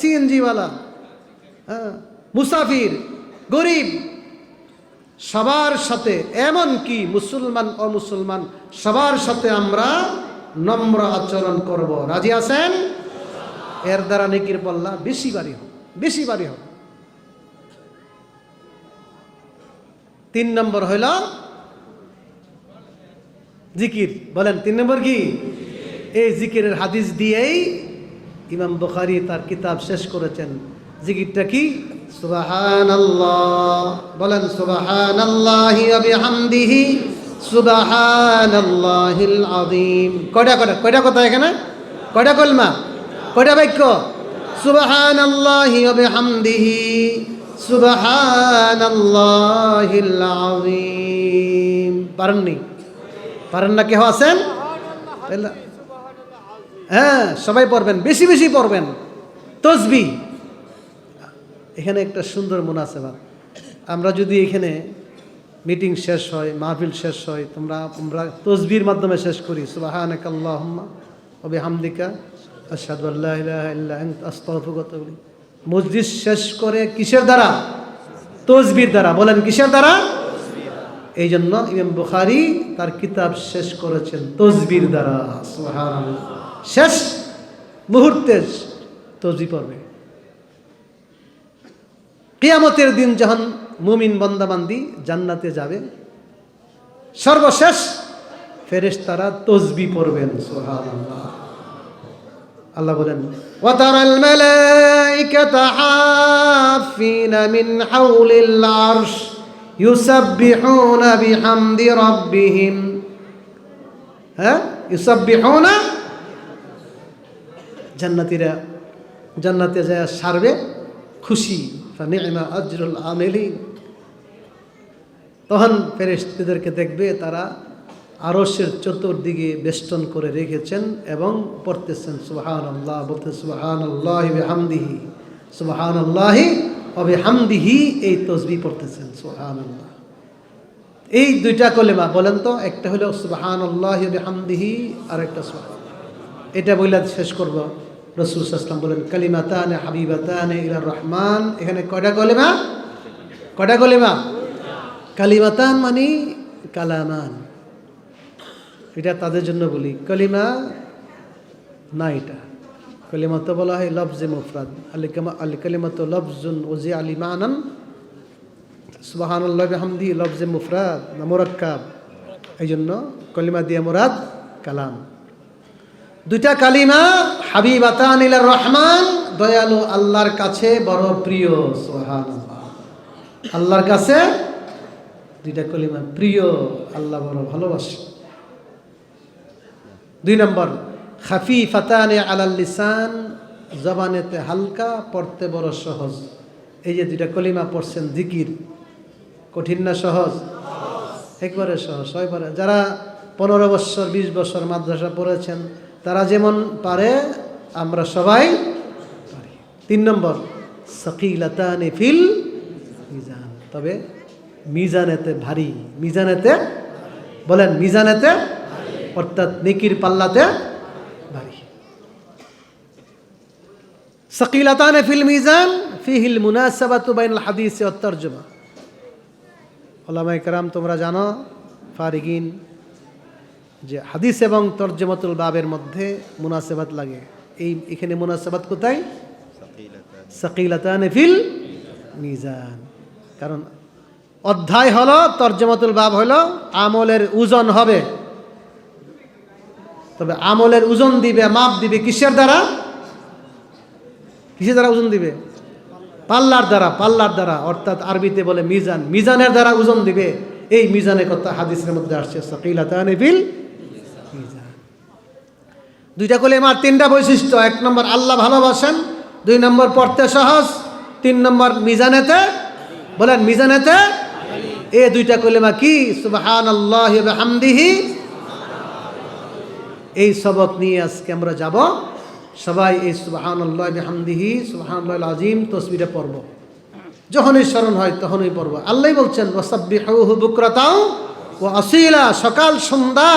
সিএনজিওয়ালা মুসাফির গরিব সবার সাথে এমন কি মুসলমান অমুসলমান সবার সাথে আমরা নম্র আচরণ করব রাজি আছেন এর দ্বারা নেকির পাল্লা বেশি বাড়ি হোক বেশি বাড়ি হোক তিন নম্বর হইল জিকির। বলেন, তিন নম্বর কি? এই জিকিরের হাদিস দিয়েই ইমাম বুখারী তার কিতাব শেষ করেছেন। জিকিরটা কি? সুবাহান বলেন সুবাহান আল্লাহি বিহামদিহি সুবাহান আল্লাহিল আযীম। কয়টা কয়টা? কয়টা কথা এখানে? কয়টা কলমা? কয়টা বাক্য? সুবাহান আল্লাহি বিহামদিহি সুবাহান আল্লাহিল আযীম। পারেননি? পারেন না? কেহ আছেন? তাহলে হ্যাঁ সবাই পড়বেন, বেশি বেশি পড়বেন। তসবি। এখানে একটা সুন্দর মুনাসেবা আমরা যদি এখানে মিটিং শেষ হয়, মাহফিল শেষ হয়, তোমরা, আমরা তসবির মাধ্যমে শেষ করি। সুবাহানাক মসজিদ শেষ করে কিসের দ্বারা? তসবির দ্বারা। বলেন, কিসের দ্বারা? এই জন্য ইমাম বুখারি তার কিতাব শেষ করেছেন তসবির দ্বারা। শেষ মুহূর্তে তসবি পড়বে কিয়ামতের দিন যখন মুমিন বন্দাবান্দি জান্নাতে যাবে সর্বশেষ ফেরেশতারা তসবি পড়বেন সুবহানাল্লাহ আল্লাহ বলেন وترى الملائكة حافين من حول العرش يسبحون بحمد ربهم ها يسبحون জান্নাতীরা জান্নাতে যায়, সারবে খুশি। আজরুল আমেলিন। তখন ফেরেশতাদেরকে দেখবে, তারা আরসের চতুর্দিকে বেষ্টন করে রেখেছেন এবং পড়তেছেন সুবাহান আল্লাহ বলতে সুবাহান আল্লাহ হামদিহি সুবাহান আল্লাহি অবে হামদিহি এই তসবি পড়তেছেন সুবাহান আল্লাহ এই দুইটা কলেমা বলেন তো, একটা হলো সুবাহান আল্লাহ হামদিহি আর একটা সুবাহান এটা বইলা শেষ করব। রসুল সাসলাম বলেন, কালিমাতান হাবিবাতান ইলা রহমান। এখানে কয়টা কলেমা কয়টা কলেমা কালিমাতান মানে কালামান। এটা তাদের জন্য বলি। কলিমা না এটা। কলিমা তো বলা হয় লফজে মুফরাদ। আলি কামা আলি কালিমা তো লফজুন ওজি আলি মানান। সুবাহান হামদি লফজে মুফরাদ না মোরাক্কাব। এই জন্য কলিমা দিয়ে মোরাদ কালাম। দুইটা কালিমা, হাবিবাতান রহমান, দয়ালু আল্লাহর কাছে বড় প্রিয় সোহান আল্লাহর কাছে দুইটা কলিমা, প্রিয়, আল্লাহ বড় ভালোবাসে। দুই নম্বর খাফি ফাতানে আলাল লিসান, জবানেতে হালকা, পড়তে বড় সহজ। এই যে দুইটা কলিমা পড়ছেন, জিকির, কঠিন না সহজ? একবারে সহজ একবারে যারা পনেরো বছর, বিশ বছর মাদ্রাসা পড়েছেন তারা যেমন পারে, আমরা সবাই পারি। তিন নম্বর, সকিলাতানে ফিল মিজান। তবে মিজানেতে ভারী, মিজানেতে বলেন, মিজানেতে অর্থাৎ নেকির পাল্লাতে ভারী। সকিলাতানে ফিল মিজান ফিহিল মুনাসাবাতু বাইনাল হাদিসে ওয়াত তরজমা ওলামায়ে কেরাম, তোমরা জানো, ফারিগিন যে হাদিস এবং তর্জমাতুল বাবের মধ্যে মুনাসেবাত লাগে। এই, এখানে মুনাসেবাত কোথায়? ফিল মিজান। কারণ অধ্যায় হলো, তর্জমাতুল বাব হলো আমলের ওজন হবে। তবে আমলের ওজন দিবে, মাপ দিবে কিসের দ্বারা? কিসের দ্বারা ওজন দিবে? পাল্লার দ্বারা পাল্লার দ্বারা। অর্থাৎ আরবিতে বলে মিজান। মিজানের দ্বারা ওজন দিবে। এই মিজানের কথা হাদিসের মধ্যে আসছে, সকিলাতানে ফিল মিজান দুইটা কলে আমার তিনটা বৈশিষ্ট্য। এক নম্বর, আল্লাহ ভালোবাসেন। দুই নম্বর, পড়তে সহজ। তিন নম্বর, মিজানেতে। বলেন, মিজানেতে। এ দুইটা কলেমা কি? সুবহান আল্লাহ হামদিহি এই সবক নিয়ে আজকে আমরা যাব। সবাই এই সুবাহান আল্লাহ হামদিহি সুবাহান আল্লাহ আজিম তসবিরে পড়ব। যখনই স্মরণ হয় তখনই পড়ব। আল্লাহ বলছেন ওসাব্বিহু বুকরাতাও ও আসিলা। সকাল, সন্ধ্যা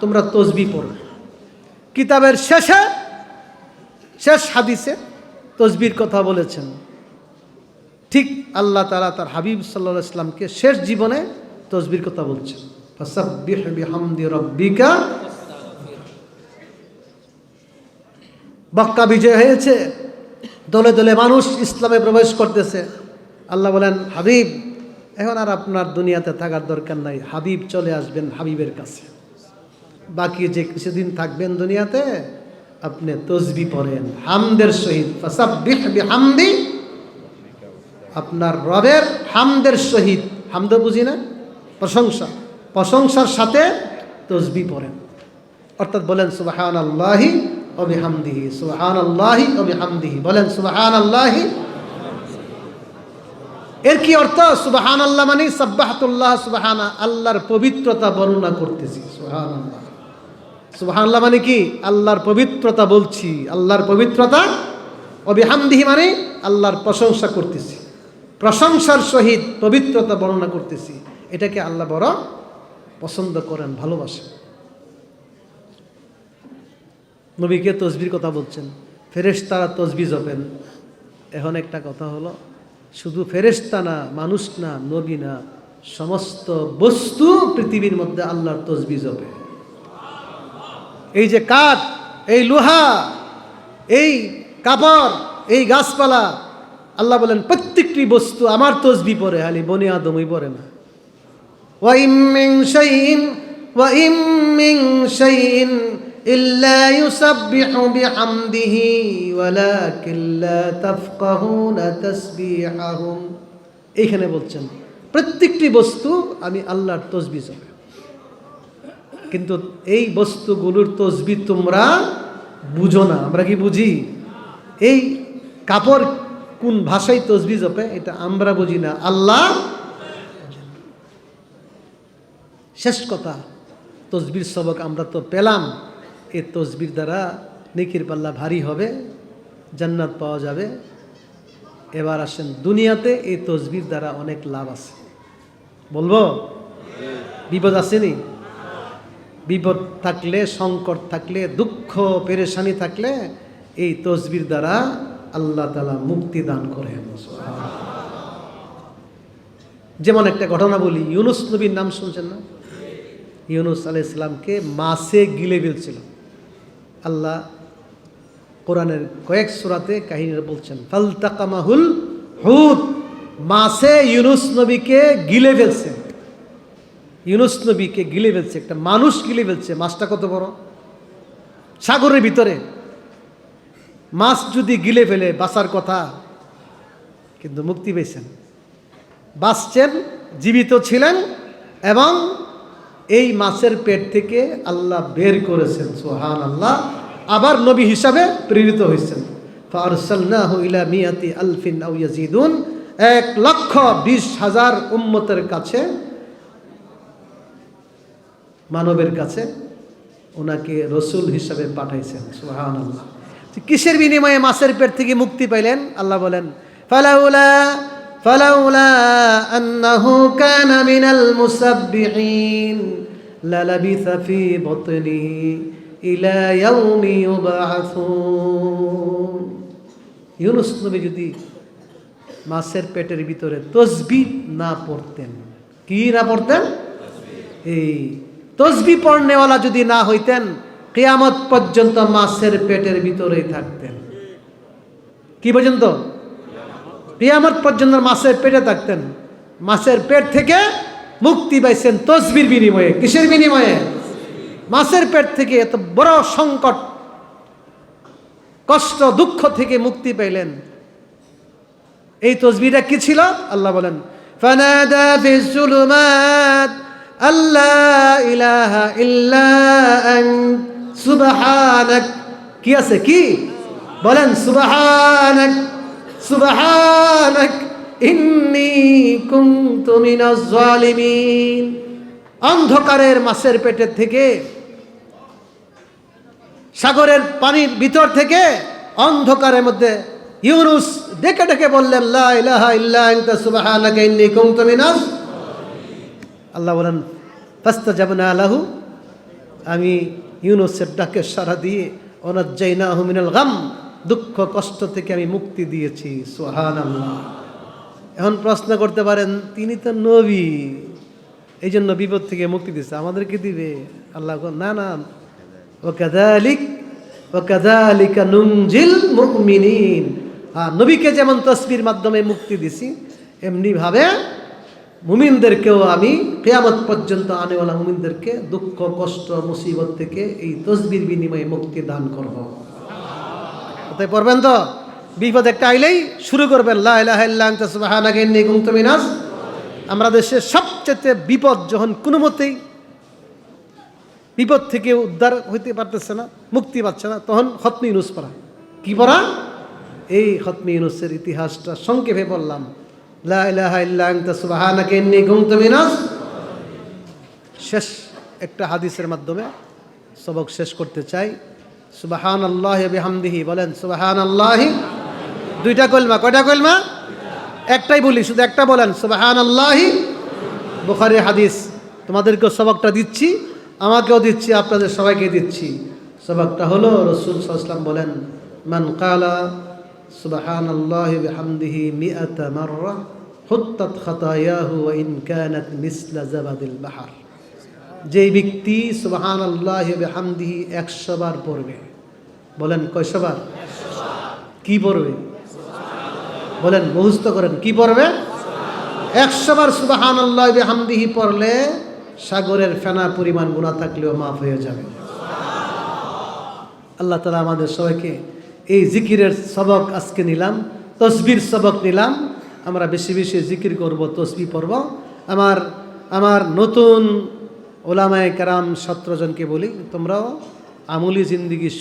তোমরা তসবি পড়বে কিতাবের শেষে, শেষ হাদিসে তসবির কথা বলেছেন। ঠিক আল্লাহ তালা তার হাবিব সাল্লাহ ইসলামকে শেষ জীবনে তসবির কথা বলছেন। মক্কা বিজয় হয়েছে, দলে দলে মানুষ ইসলামে প্রবেশ করতেছে। আল্লাহ বলেন, হাবিব, এখন আর আপনার দুনিয়াতে থাকার দরকার নাই। হাবিব চলে আসবেন হাবিবের কাছে। বাকি যে কিছুদিন থাকবেন দুনিয়াতে, আপনি তসবি পড়েন, হামদের সহিত। বিহামদি, আপনার রবের হামদের সহিত। হামদ বুঝি না? প্রশংসা। প্রশংসার সাথে তসবি পড়েন। অর্থাৎ বলেন সুবাহান আল্লাহি অবি হামদিহি সুবাহান আল্লাহি অবি হামদিহি বলেন সুবাহান আল্লাহি এর কি অর্থ? সুবাহান আল্লাহ মানে সাব্বাহাতুল্লাহ, সুবাহানা আল্লাহর পবিত্রতা বর্ণনা করতেছি। সুবাহান আল্লাহ আল্লাহ মানে কি? আল্লাহর পবিত্রতা বলছি। আল্লাহর পবিত্রতা অবিহামদিহি মানে আল্লাহর প্রশংসা করতেছি। প্রশংসার সহিত পবিত্রতা বর্ণনা করতেছি। এটাকে আল্লাহ বড় পছন্দ করেন, ভালোবাসেন। নবীকে তসবির কথা বলছেন। ফেরেশতারা তসবি জপেন। এখন একটা কথা হলো, শুধু ফেরেশতা না, মানুষ না, নবী না, সমস্ত বস্তু পৃথিবীর মধ্যে আল্লাহর তসবি জপে। এই যে কাঠ এই লোহা এই কাপড় এই গাছপালা আল্লাহ বলেন প্রত্যেকটি বস্তু আমার তসবি পরে খালি বনি আদমই পরে না وإن من شيء وإن من شيء إلا يسبح بحمده ولكن لا تفقهون تسبيحهم এইখানে বলছেন প্রত্যেকটি বস্তু আমি আল্লাহর তসবি জপে কিন্তু এই বস্তুগুলোর তসবি তোমরা বুঝো না। আমরা কি বুঝি? এই কাপড় কোন ভাষায় তসবি জপে, এটা আমরা বুঝি না। আল্লাহ শেষ কথা, তসবির সবক আমরা তো পেলাম। এই তসবির দ্বারা নেকির পাল্লা ভারী হবে, জান্নাত পাওয়া যাবে। এবার আসেন দুনিয়াতে এই তসবির দ্বারা অনেক লাভ আছে। বলব? বিপদ আসেনি? বিপদ থাকলে, সংকট থাকলে, দুঃখ, পেরেশানি থাকলে এই তসবির দ্বারা আল্লাহ তালা মুক্তি দান করেন। যেমন একটা ঘটনা বলি, ইউনুস নবীর নাম শুনছেন না? ইউনুস আলাই ইসলামকে মাসে গিলে ফেলছিল। আল্লাহ কোরআনের কয়েক সুরাতে কাহিনীরা বলছেন, ফালতাকামাহুল হুদ মাসে ইউনুস নবীকে গিলে ফেলছে। ইউনুস নবীকে গিলে ফেলছে, একটা মানুষ গিলে ফেলছে, মাছটা কত বড়? সাগরের ভিতরে। মাছ যদি গিলে ফেলে, বাঁচার কথা কিন্তু মুক্তি পেয়েছেন। বাঁচছেন, জীবিত ছিলেন এবং এই মাছের পেট থেকে আল্লাহ বের করেছেন সোহান আল্লাহ আবার নবী হিসাবে প্রেরিত হয়েছেন। এক লক্ষ বিশ হাজার উম্মতের কাছে মানবের কাছে ওনাকে রসুল হিসাবে পাঠাইছেন সুহান আল্লাহ কিসের বিনিময়ে মাছের পেট থেকে মুক্তি পাইলেন? আল্লাহ বলেন, ফালাউলা ফালাউলা আন্নাহু কানা মিনাল মুসাব্বিহিন, লালাবিসা ফি বতনি ইলা ইয়াউমি ইউবাসুন ইউনুস নবী যদি মাছের পেটের ভিতরে তসবি না পড়তেন, কি না পড়তেন? এই তসবি পড়নেওয়ালা যদি না হইতেন, কেয়ামত পর্যন্ত মাছের পেটের ভিতরেই থাকতেন। কি পর্যন্ত? কিয়ামত পর্যন্ত মাছের পেটে থাকতেন। মাছের পেট থেকে মুক্তি পাইছেন তসবির বিনিময়ে। কিসের বিনিময়ে? মাছের পেট থেকে এত বড় সংকট, কষ্ট, দুঃখ থেকে মুক্তি পাইলেন। এই তসবিটা কি ছিল? আল্লাহ বলেন, ফানাদা ফি যুলুমাত আল্লা ইলাহা কি আছে? কি? বলেন অন্ধকারের মাছের পেটের থেকে, সাগরের পানির ভিতর থেকে অন্ধকারের মধ্যে ইউনুস ডেকে ডেকে বললেন, লা ইলাহা ইল্লা আনতা আল্লাহ বলেন, ফাস্তাজাবনা লাহু। আমি ইউনুসের ডাকে সারা দিয়ে অনাজ্জাইনাহু মিনাল গাম। দুঃখ, কষ্ট থেকে আমি মুক্তি দিয়েছি সোহান আল্লাহ এখন প্রশ্ন করতে পারেন, তিনি তো নবী। এই জন্য বিপদ থেকে মুক্তি দিচ্ছে আমাদেরকে দিবে? আল্লাহ না না। ও কাদালিক ও কাদালিকা নুনজিল মুমিনিন। নবীকে যেমন তসবির মাধ্যমে মুক্তি দিছি এমনি ভাবে মুমিনদেরকেও আমি কেয়ামত পর্যন্ত আনেওয়ালা মুমিনদেরকে দুঃখ, কষ্ট, মুসিবত থেকে এই তসবির বিনিময়ে মুক্তি দান করব। তাই পড়বেন তো? বিপদ একটা আইলেই শুরু করবেন। লা ইলাহা ইল্লা আনতা, সুবহানাকা ইন্নী কুনতু মিনাজ আমরা দেশে সবচেয়ে বিপদ যখন কোনো মতেই বিপদ থেকে উদ্ধার হইতে পারতেছে না, মুক্তি পাচ্ছে না, তখন খতমি ইউনুস পড়া। কি পড়া? এই খতমি ইউনুসের ইতিহাসটা সংক্ষেপে বললাম। লা শেষ একটা হাদিসের মাধ্যমে সবক শেষ করতে চাই। সুবাহান আল্লাহ বিহামদিহি বলেন সুবাহান আল্লাহি দুইটা কলমা, কয়টা কলমা? একটাই বলি, শুধু একটা বলেন সুবাহান আল্লাহি বুখারি হাদিস, তোমাদেরকেও সবকটা দিচ্ছি, আমাকেও দিচ্ছি, আপনাদের সবাইকে দিচ্ছি। সবকটা হলো রসুল সাল্লাম বলেন, মান কালা আল্লাহ বিহামদিহি মিআতা মাররা হুত্তাত খাতায়াহু ওয়া ইন কানাত মিসলা জাবাদিল বাহার। যেই ব্যক্তি সুবাহান আল্লাহ হামদিহি একশো বার পড়বে, বলেন কয়শো বার? কি পড়বে? বলেন মুহস্ত করেন, কি পড়বে? একশো বার সুবাহান আল্লাহ হামদিহি পড়লে সাগরের ফেনা পরিমাণ গুণা থাকলেও মাফ হয়ে যাবে। আল্লাহ তালা আমাদের সবাইকে এই জিকিরের সবক আজকে নিলাম, তসবির সবক নিলাম। আমরা বেশি বেশি জিকির করব, তসবি পর্ব আমার আমার নতুন ওলামায় কারাম সত্রজনকে বলি, তোমরাও আমলি জিন্দিগি